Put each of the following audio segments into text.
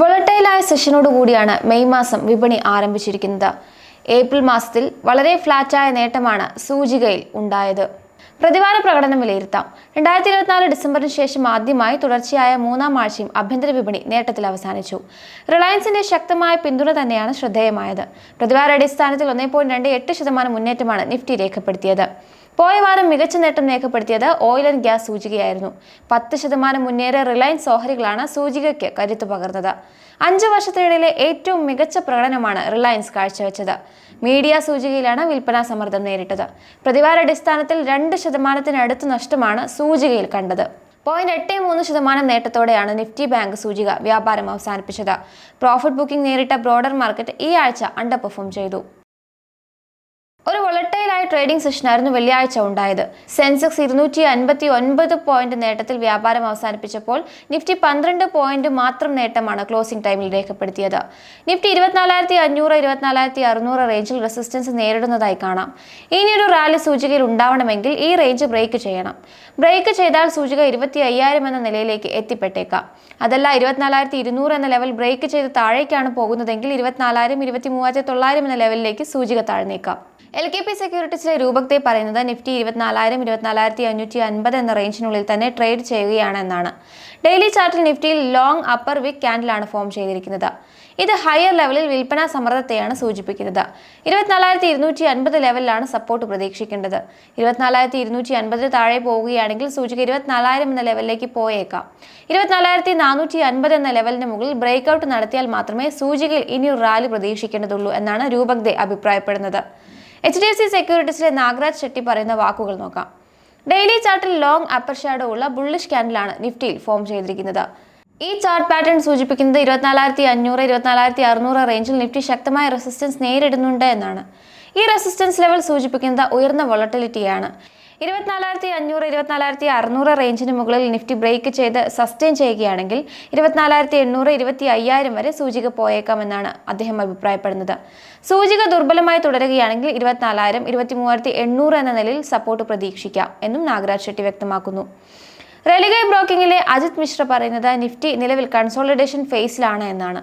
വൊളട്ടൈലായ സെഷനോട് കൂടിയാണ് മെയ് മാസം വിപണി ആരംഭിച്ചിരിക്കുന്നത്. ഏപ്രിൽ മാസത്തിൽ വളരെ ഫ്ലാറ്റായ നേട്ടമാണ് സൂചികയിൽ ഉണ്ടായത്. പ്രതിവാര പ്രകടനം വിലയിരുത്താം. രണ്ടായിരത്തി ഇരുപത്തിനാല് ഡിസംബറിന് ശേഷം ആദ്യമായി തുടർച്ചയായ മൂന്നാം ആഴ്ചയും ആഭ്യന്തര വിപണി നേട്ടത്തിൽ അവസാനിച്ചു. റിലയൻസിന്റെ ശക്തമായ പിന്തുണ തന്നെയാണ് ശ്രദ്ധേയമായത്. പ്രതിവാര അടിസ്ഥാനത്തിൽ ഒന്നേ പോയിന്റ് രണ്ട് എട്ട് ശതമാനം മുന്നേറ്റമാണ് നിഫ്റ്റി രേഖപ്പെടുത്തിയത്. പോയ വാരം മികച്ച നേട്ടം രേഖപ്പെടുത്തിയത് ഓയിൽ ആൻഡ് ഗ്യാസ് സൂചികയായിരുന്നു. പത്ത് ശതമാനം മുന്നേറിയ റിലയൻസ് ഓഹരികളാണ് സൂചികയ്ക്ക് കരുത്ത് പകർന്നത്. അഞ്ച് വർഷത്തിനിടയിലെ ഏറ്റവും മികച്ച പ്രകടനമാണ് റിലയൻസ് കാഴ്ചവെച്ചത്. മീഡിയ സൂചികയിലാണ് വിൽപ്പനാ സമ്മർദ്ദം നേരിട്ടത്. പ്രതിവാര അടിസ്ഥാനത്തിൽ രണ്ട് ശതമാനത്തിനടുത്ത് നഷ്ടമാണ് സൂചികയിൽ കണ്ടത്. പോയിന്റ് എട്ട് മൂന്ന് ശതമാനം നേട്ടത്തോടെയാണ് നിഫ്റ്റി ബാങ്ക് സൂചിക വ്യാപാരം അവസാനിപ്പിച്ചത്. പ്രോഫിറ്റ് ബുക്കിംഗ് നേരിട്ട ബ്രോഡർ മാർക്കറ്റ് ഈ ആഴ്ച അണ്ടർ പെർഫോം ചെയ്തു. ഒരു വൊളട്ടൈലായ ട്രേഡിംഗ് സെഷനായിരുന്നു വെള്ളിയാഴ്ച ഉണ്ടായത്. സെൻസെക്സ് ഇരുന്നൂറ്റി അൻപത്തി ഒൻപത് പോയിന്റ് നേട്ടത്തിൽ വ്യാപാരം അവസാനിപ്പിച്ചപ്പോൾ നിഫ്റ്റി പന്ത്രണ്ട് പോയിന്റ് മാത്രം നേട്ടമാണ് ക്ലോസിംഗ് ടൈമിൽ രേഖപ്പെടുത്തിയത്. നിഫ്റ്റി ഇരുപത്തിനാലായിരത്തി അഞ്ഞൂറ് ഇരുപത്തിനാലായിരത്തി അറുന്നൂറ് റേഞ്ചിൽ റെസിസ്റ്റൻസ് നേരിടുന്നതായി കാണാം. ഇനിയൊരു റാലി സൂചികയിൽ ഉണ്ടാവണമെങ്കിൽ ഈ റേഞ്ച് ബ്രേക്ക് ചെയ്യണം. ബ്രേക്ക് ചെയ്താൽ സൂചിക ഇരുപത്തി അയ്യായിരം എന്ന നിലയിലേക്ക് എത്തിപ്പെട്ടേക്കാം. അതല്ല ഇരുപത്തിനാലായിരത്തി ഇരുന്നൂറ് എന്ന ലെവൽ ബ്രേക്ക് ചെയ്ത് താഴേക്കാണ് പോകുന്നതെങ്കിൽ ഇരുപത്തിനാലായിരം ഇരുപത്തി മൂവായിരത്തി തൊള്ളായിരം എന്ന ലെവലിലേക്ക് സൂചിക താഴ്ന്നേക്കാം. എൽ കെ പി സെക്യൂരിറ്റീസിലെ രൂപത്തെ പറയുന്നത് നിഫ്റ്റി ഇരുപത്തിനാലായിരം ഇരുപത്തിനാലായിരത്തി അഞ്ഞൂറ്റി അൻപത് എന്ന റേഞ്ചിനുള്ളിൽ തന്നെ ട്രേഡ് ചെയ്യുകയാണ് എന്നാണ്. ഡെയിലി ചാർട്ടിൽ നിഫ്റ്റിയിൽ ലോങ് അപ്പർ വിക്ക് ക്യാൻഡിലാണ് ഫോം ചെയ്തിരിക്കുന്നത്. ഇത് ഹയർ ലെവലിൽ വിൽപ്പനാ സമ്മർദ്ദത്തെയാണ് സൂചിപ്പിക്കുന്നത്. ഇരുപത്തിനാലായിരത്തി ഇരുന്നൂറ്റി അൻപത് ലെവലിലാണ് സപ്പോർട്ട് പ്രതീക്ഷിക്കേണ്ടത്. ഇരുപത്തിനാലായിരത്തി ഇരുന്നൂറ്റി അൻപതിന് താഴെ പോവുകയാണെങ്കിൽ സൂചിക ഇരുപത്തിനാലായിരം എന്ന ലെവലിലേക്ക് പോയേക്കാം. ഇരുപത്തിനാലായിരത്തി നാനൂറ്റി അൻപത് എന്ന ലെവലിന് മുകളിൽ ബ്രേക്ക്ഔട്ട് നടത്തിയാൽ മാത്രമേ സൂചികയിൽ ഇനി റാലി പ്രതീക്ഷിക്കേണ്ടതുള്ളൂ എന്നാണ് രൂപഗ്ദെ അഭിപ്രായപ്പെടുന്നത്. എച്ച് ഡി എഫ് സി സെക്യൂരിറ്റീസിലെ നാഗരാജ് ഷെട്ടി പറയുന്ന വാക്കുകൾ നോക്കാം. ഡെയിലി ചാർട്ടിൽ ലോങ് അപ്പർ ഷാഡോ ഉള്ള ബുള്ളിഷ് ക്യാൻഡിലാണ് നിഫ്റ്റിയിൽ ഫോം ചെയ്തിരിക്കുന്നത്. ഈ ചാർട്ട് പാറ്റേൺ സൂചിപ്പിക്കുന്നത് ഇരുപത്തിനാലായിരത്തി അഞ്ഞൂറ് ഇരുപത്തിനാലായിരത്തി അറുന്നൂറ് റേഞ്ചിൽ നിഫ്റ്റി ശക്തമായ റെസിസ്റ്റൻസ് നേരിടുന്നുണ്ട് എന്നാണ്. ഈ റെസിസ്റ്റൻസ് ലെവൽ സൂചിപ്പിക്കുന്നത് ഉയർന്ന വൊളട്ടിലിറ്റിയാണ് ഇരുപത്തിനാലായിരത്തി അഞ്ഞൂറ് ഇരുപത്തിനാലായിരത്തി അറുന്നൂറ് റേഞ്ചിന് മുകളിൽ നിഫ്റ്റി ബ്രേക്ക് ചെയ്ത് സസ്റ്റെയിൻ ചെയ്യുകയാണെങ്കിൽ ഇരുപത്തിനാലായിരത്തി എണ്ണൂറ് ഇരുപത്തി അയ്യായിരം വരെ സൂചിക പോയേക്കാമെന്നാണ് അദ്ദേഹം അഭിപ്രായപ്പെടുന്നത്. സൂചിക ദുർബലമായി തുടരുകയാണെങ്കിൽ ഇരുപത്തിനാലായിരം ഇരുപത്തി മൂവായിരത്തി എണ്ണൂറ് എന്ന നിലയിൽ സപ്പോർട്ട് പ്രതീക്ഷിക്കാം എന്നും നാഗരാജ് ഷെട്ടി വ്യക്തമാക്കുന്നു. റെലിഗൈ ബ്രോക്കിംഗിലെ അജിത് മിശ്ര പറയുന്നത് നിഫ്റ്റി നിലവിൽ കൺസോളിഡേഷൻ ഫേസിലാണ് എന്നാണ്.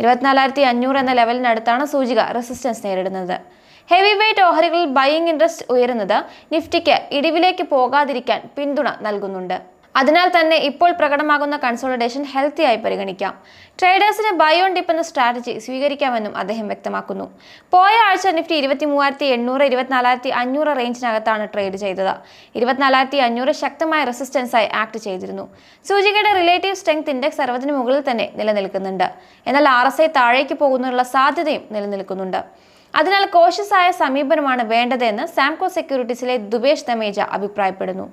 ഇരുപത്തിനാലായിരത്തി അഞ്ഞൂറ് എന്ന ലെവലിനടുത്താണ് സൂചിക റെസിസ്റ്റൻസ് നേരിടുന്നത്. ഹെവി വെയ്റ്റ് ഓഹരികളിൽ ബൈയിങ് ഇൻട്രസ്റ്റ് ഉയരുന്നത് നിഫ്റ്റിക്ക് ഇടിവിലേക്ക് പോകാതിരിക്കാൻ പിന്തുണ നൽകുന്നുണ്ട്. അതിനാൽ തന്നെ ഇപ്പോൾ പ്രകടമാകുന്ന കൺസോളിഡേഷൻ ഹെൽത്തിയായി പരിഗണിക്കാം. ട്രേഡേഴ്സിന് ബൈ ഓൺ ഡിപ്പ് എന്ന സ്ട്രാറ്റജി സ്വീകരിക്കാമെന്നും അദ്ദേഹം വ്യക്തമാക്കുന്നു. പോയ ആഴ്ച നിഫ്റ്റി ഇരുപത്തി മൂവായിരത്തി എണ്ണൂറ് ഇരുപത്തിനാലായിരത്തി അഞ്ഞൂറ് റേഞ്ചിനകത്താണ് ട്രേഡ് ചെയ്തത്. ഇരുപത്തിനാലായിരത്തി അഞ്ഞൂറ് ശക്തമായ റെസിസ്റ്റൻസായി ആക്ട് ചെയ്തിരുന്നു. സൂചികയുടെ റിലേറ്റീവ് സ്ട്രെങ്ത് ഇൻഡെക്സ് അറുപതിന് മുകളിൽ തന്നെ നിലനിൽക്കുന്നുണ്ട്. എന്നാൽ ആർ താഴേക്ക് പോകുന്നതിനുള്ള സാധ്യതയും നിലനിൽക്കുന്നുണ്ട്. അതിനാൽ കോഷ്യസായ സമീപനമാണ് വേണ്ടതെന്ന് സാംകോ സെക്യൂരിറ്റീസിലെ ദുബേഷ് തമേജ അഭിപ്രായപ്പെടുന്നു.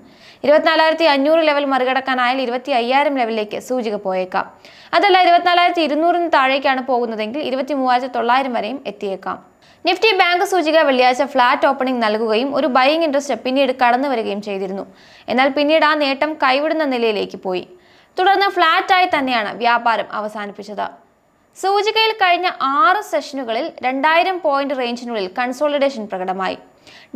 ഇരുപത്തിനാലായിരത്തി അഞ്ഞൂറ് ലെവൽ മറികടക്കാനായാൽ ഇരുപത്തി അയ്യായിരം ലെവലിലേക്ക് സൂചിക പോയേക്കാം. അതല്ല ഇരുപത്തിനാലായിരത്തി ഇരുന്നൂറിന് താഴേക്കാണ് പോകുന്നതെങ്കിൽ ഇരുപത്തി മൂവായിരത്തി തൊള്ളായിരം വരെയും എത്തിയേക്കാം. നിഫ്റ്റി ബാങ്ക് സൂചിക വെള്ളിയാഴ്ച ഫ്ലാറ്റ് ഓപ്പണിംഗ് നൽകുകയും ഒരു ബൈയിങ് ഇൻട്രസ്റ്റ് പിന്നീട് കടന്നു വരികയും ചെയ്തിരുന്നു. എന്നാൽ പിന്നീട് ആ നേട്ടം കൈവിടുന്ന നിലയിലേക്ക് പോയി. തുടർന്ന് ഫ്ലാറ്റായി തന്നെയാണ് വ്യാപാരം അവസാനിപ്പിച്ചത്. സൂചികയിൽ കഴിഞ്ഞ ആറ് സെഷനുകളിൽ രണ്ടായിരം പോയിന്റ് റേഞ്ചിനുള്ളിൽ കൺസോളിഡേഷൻ പ്രകടമായി.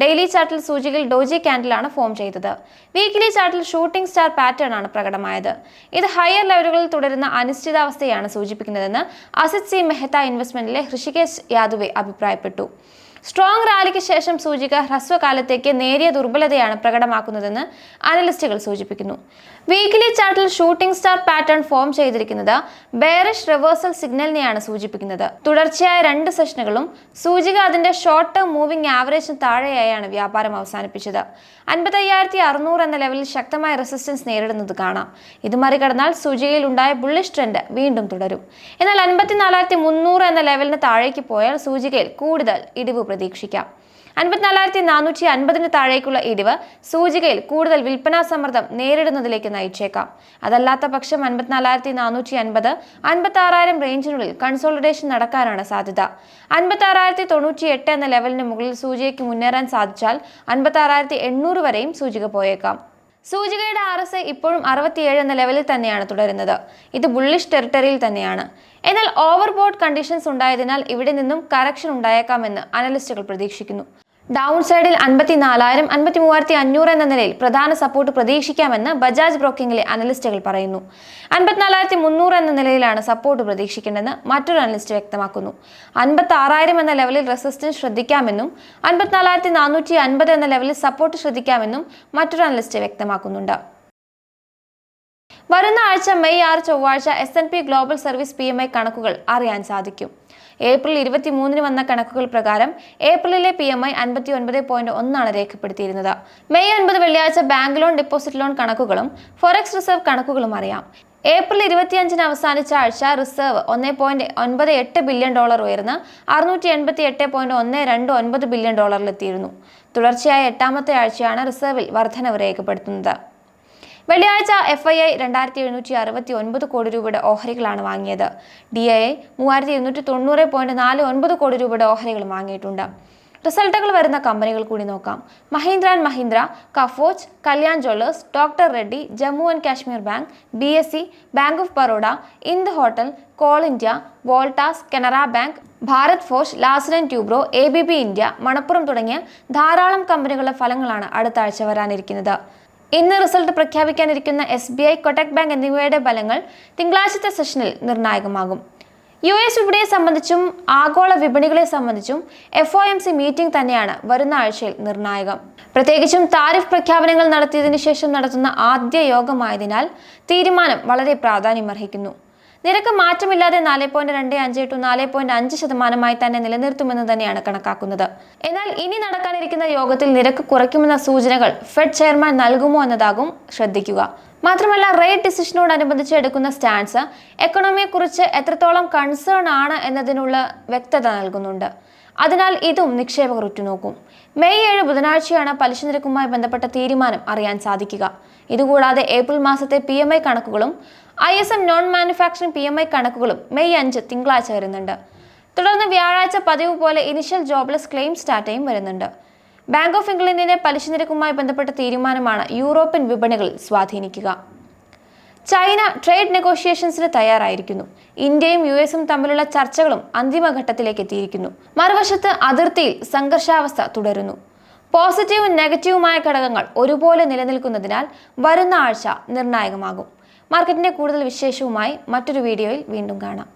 ഡെയിലി ചാർട്ടിൽ സൂചികയിൽ ഡോജി ക്യാൻഡിലാണ് ഫോം ചെയ്തത്. വീക്കിലി ചാർട്ടിൽ ഷൂട്ടിംഗ് സ്റ്റാർ പാറ്റേൺ ആണ് പ്രകടമായത്. ഇത് ഹയർ ലെവലുകളിൽ തുടരുന്ന അനിശ്ചിതാവസ്ഥയാണ് സൂചിപ്പിക്കുന്നതെന്ന് അസിത് സി മെഹ്ത്ത ഇൻവെസ്റ്റ്മെന്റിലെ ഹൃഷികേശ് യാദവെ അഭിപ്രായപ്പെട്ടു. സ്ട്രോങ് റാലിക്ക് ശേഷം സൂചിക ഹ്രസ്വകാലത്തേക്ക് നേരിയ ദുർബലതയാണ് പ്രകടമാക്കുന്നതെന്ന് അനലിസ്റ്റുകൾ സൂചിപ്പിക്കുന്നു. വീക്കിലി ചാർട്ടിൽ ഷൂട്ടിംഗ് സ്റ്റാർ പാറ്റേൺ ഫോം ചെയ്തിരിക്കുന്നത് ബെയറിഷ് റിവേഴ്സൽ സിഗ്നലിനെയാണ് സൂചിപ്പിക്കുന്നത്. തുടർച്ചയായ രണ്ട് സെഷനുകളും സൂചിക അതിന്റെ ഷോർട്ട് ടേം മൂവിംഗ് ആവറേജിന് താഴെയായാണ് വ്യാപാരം അവസാനിപ്പിച്ചത്. അൻപത്തയ്യായിരത്തി അറുന്നൂറ് എന്ന ലെവലിൽ ശക്തമായ റെസിസ്റ്റൻസ് നേരിടുന്നത് കാണാം. ഇത് മറികടന്നാൽ സൂചികയിൽ ഉണ്ടായ ബുള്ളിഷ് ട്രെൻഡ് വീണ്ടും തുടരും. എന്നാൽ അൻപത്തിനാലായിരത്തി മുന്നൂറ് എന്ന ലെവലിന് താഴേക്ക് പോയാൽ സൂചികയിൽ കൂടുതൽ ഇടിവ് പ്രതീക്ഷിക്കാം. അൻപത്തിനാലായിരത്തി നാനൂറ്റി അൻപതിന് താഴേക്കുള്ള ഇടിവ് സൂചികയിൽ കൂടുതൽ വിൽപ്പനാ സമ്മർദ്ദം നേരിടുന്നതിലേക്ക് നയിച്ചേക്കാം. അതല്ലാത്ത പക്ഷം അൻപത്തിനാലായിരത്തി നാനൂറ്റി അൻപത് അൻപത്തി ആറായിരം റേഞ്ചിനുള്ളിൽ കൺസോളിഡേഷൻ നടക്കാനാണ് സാധ്യത. അൻപത്തി ആറായിരത്തി തൊണ്ണൂറ്റി എട്ട് എന്ന ലെവലിന് മുകളിൽ സൂചികയ്ക്ക് മുന്നേറാൻ സാധിച്ചാൽ അൻപത്തി ആറായിരത്തി എണ്ണൂറ് വരെയും സൂചിക പോയേക്കാം. സൂചികയുടെ ആർ എസ് ഐ ഇപ്പോഴും അറുപത്തിയേഴ് എന്ന ലെവലിൽ തന്നെയാണ് തുടരുന്നത്. ഇത് ബുള്ളിഷ് ടെറിട്ടറിയിൽ തന്നെയാണ്. എന്നാൽ ഓവർബോർഡ് കണ്ടീഷൻസ് ഉണ്ടായതിനാൽ ഇവിടെ നിന്നും കറക്ഷൻ ഉണ്ടായേക്കാമെന്ന് അനലിസ്റ്റുകൾ പ്രതീക്ഷിക്കുന്നു. ഡൗൺ സൈഡിൽ അൻപത്തി നാലായിരം അൻപത്തി മൂവായിരത്തി അഞ്ഞൂറ് എന്ന നിലയിൽ പ്രധാന സപ്പോർട്ട് പ്രതീക്ഷിക്കാമെന്ന് ബജാജ് ബ്രോക്കിംഗിലെ അനലിസ്റ്റുകൾ പറയുന്നു. അൻപത്തിനാലായിരത്തി മുന്നൂറ് എന്ന നിലയിലാണ് സപ്പോർട്ട് പ്രതീക്ഷിക്കേണ്ടതെന്ന് മറ്റൊരു അനലിസ്റ്റ് വ്യക്തമാക്കുന്നു. അൻപത്തി ആറായിരം എന്ന ലെവലിൽ റെസിസ്റ്റൻസ് ശ്രദ്ധിക്കാമെന്നും അൻപത്തിനാലായിരത്തി നാനൂറ്റി അൻപത് എന്ന ലെവലിൽ സപ്പോർട്ട് ശ്രദ്ധിക്കാമെന്നും മറ്റൊരു അനലിസ്റ്റ് വ്യക്തമാക്കുന്നുണ്ട്. വരുന്ന ആഴ്ച മെയ് ആറ് ചൊവ്വാഴ്ച S and P global service P M I കണക്കുകൾ അറിയാൻ സാധിക്കും. ഏപ്രിൽ ഇരുപത്തി മൂന്നിന് വന്ന കണക്കുകൾ പ്രകാരം ഏപ്രിലിലെ പി എം ഐ അൻപത്തി ഒൻപത് പോയിന്റ് ഒന്നാണ് രേഖപ്പെടുത്തിയിരുന്നത്. മെയ് ഒൻപത് വെള്ളിയാഴ്ച ബാങ്ക് ലോൺ ഡെപ്പോസിറ്റ് ലോൺ കണക്കുകളും ഫോറക്സ് റിസർവ് കണക്കുകളും അറിയാം. ഏപ്രിൽ ഇരുപത്തിയഞ്ചിന് അവസാനിച്ച ആഴ്ച റിസർവ് ഒന്ന് പോയിന്റ് ഒൻപത് എട്ട് ബില്യൺ ഡോളർ ഉയർന്ന് അറുന്നൂറ്റി എൺപത്തി എട്ട് പോയിന്റ് ഒന്ന് രണ്ട് ഒൻപത് ബില്യൺ ഡോളറിലെത്തിയിരുന്നു. തുടർച്ചയായ എട്ടാമത്തെ ആഴ്ചയാണ് റിസർവിൽ വർധനവ് രേഖപ്പെടുത്തുന്നത്. വെള്ളിയാഴ്ച എഫ് ഐ ഐ രണ്ടായിരത്തി എഴുന്നൂറ്റി അറുപത്തി ഒൻപത് കോടി രൂപയുടെ ഓഹരികളാണ് വാങ്ങിയത്. ഡി ഐ ഐ മൂവായിരത്തി എഴുന്നൂറ്റി തൊണ്ണൂറ് പോയിന്റ് നാല് ഒൻപത് കോടി രൂപയുടെ ഓഹരികൾ വാങ്ങിയിട്ടുണ്ട്. റിസൾട്ടുകൾ വരുന്ന കമ്പനികൾ കൂടി നോക്കാം. Mahindra and Mahindra കഫോച്ച് Kalyan jewellers doctor Reddy Jammu and Kashmir bank B S C bank of Baroda ഇന്ത് hotel coal India Voltas Canara bank Bharat ഫോഷ് Larsen Toubro A B B India Manappuram തുടങ്ങിയ ധാരാളം കമ്പനികളുടെ ഫലങ്ങളാണ് അടുത്ത ആഴ്ച വരാനിരിക്കുന്നത്. ഇന്ന് result പ്രഖ്യാപിക്കാനിരിക്കുന്ന S B I Kotak bank എന്നിവയുടെ ഫലങ്ങൾ തിങ്കളാഴ്ചത്തെ സെഷനിൽ നിർണായകമാകും. യു എസ് വിപണിയെ സംബന്ധിച്ചും ആഗോള വിപണികളെ സംബന്ധിച്ചും F O M C meeting തന്നെയാണ് വരുന്ന ആഴ്ചയിൽ നിർണായകം. പ്രത്യേകിച്ചും താരിഫ് പ്രഖ്യാപനങ്ങൾ നടത്തിയതിനു ശേഷം നടത്തുന്ന ആദ്യ യോഗമായതിനാൽ തീരുമാനം വളരെ പ്രാധാന്യമർഹിക്കുന്നു. നിരക്ക് മാറ്റമില്ലാതെ നാല് പോയിന്റ് രണ്ട് അഞ്ച് ടു നാല് പോയിന്റ് അഞ്ച് ശതമാനമായി തന്നെ നിലനിർത്തുമെന്ന് തന്നെയാണ് കണക്കാക്കുന്നത്. എന്നാൽ ഇനി നടക്കാനിരിക്കുന്ന യോഗത്തിൽ നിരക്ക് കുറയ്ക്കുമെന്ന സൂചനകൾ ഫെഡ് ചെയർമാൻ നൽകുമോ എന്നതാകും ശ്രദ്ധിക്കുക. മാത്രമല്ല റേറ്റ് ഡിസിഷനോടനുബന്ധിച്ച് എടുക്കുന്ന സ്റ്റാൻസ് എക്കണോമിയെക്കുറിച്ച് എത്രത്തോളം കൺസേൺ ആണ് എന്നതിനുള്ള വ്യക്തത നൽകുന്നുണ്ട്. അതിനാൽ ഇതും നിക്ഷേപകർ ഉറ്റുനോക്കും മെയ് ഏഴ് ബുധനാഴ്ചയാണ് പലിശ നിരക്കുമായി ബന്ധപ്പെട്ട തീരുമാനം അറിയാൻ സാധിക്കുക. ഇതുകൂടാതെ ഏപ്രിൽ മാസത്തെ പി എം ഐ കണക്കുകളും I S M non manufacturing P M I കണക്കുകളും മെയ് അഞ്ച് തിങ്കളാഴ്ച വരുന്നുണ്ട്. തുടർന്ന് വ്യാഴാഴ്ച പതിവ് പോലെ ഇനിഷ്യൽ ജോബ്ലെസ് ക്ലെയിം സ്റ്റാറ്റയും വരുന്നുണ്ട്. ബാങ്ക് ഓഫ് ഇംഗ്ലണ്ടിന്റെ പലിശ നിരക്കുമായി ബന്ധപ്പെട്ട തീരുമാനമാണ് യൂറോപ്യൻ വിപണികളിൽ സ്വാധീനിക്കുക. China trade നെഗോഷിയേഷൻസിന് തയ്യാറായിരിക്കുന്നു. ഇന്ത്യയും യു എസും തമ്മിലുള്ള ചർച്ചകളും അന്തിമഘട്ടത്തിലേക്ക് എത്തിയിരിക്കുന്നു. മറുവശത്ത് അതിർത്തിയിൽ സംഘർഷാവസ്ഥ തുടരുന്നു. പോസിറ്റീവും നെഗറ്റീവുമായ ഘടകങ്ങൾ ഒരുപോലെ നിലനിൽക്കുന്നതിനാൽ വരുന്ന ആഴ്ച നിർണായകമാകും. മാർക്കറ്റിന്റെ കൂടുതൽ വിശേഷവുമായി മറ്റൊരു വീഡിയോയിൽ വീണ്ടും കാണാം.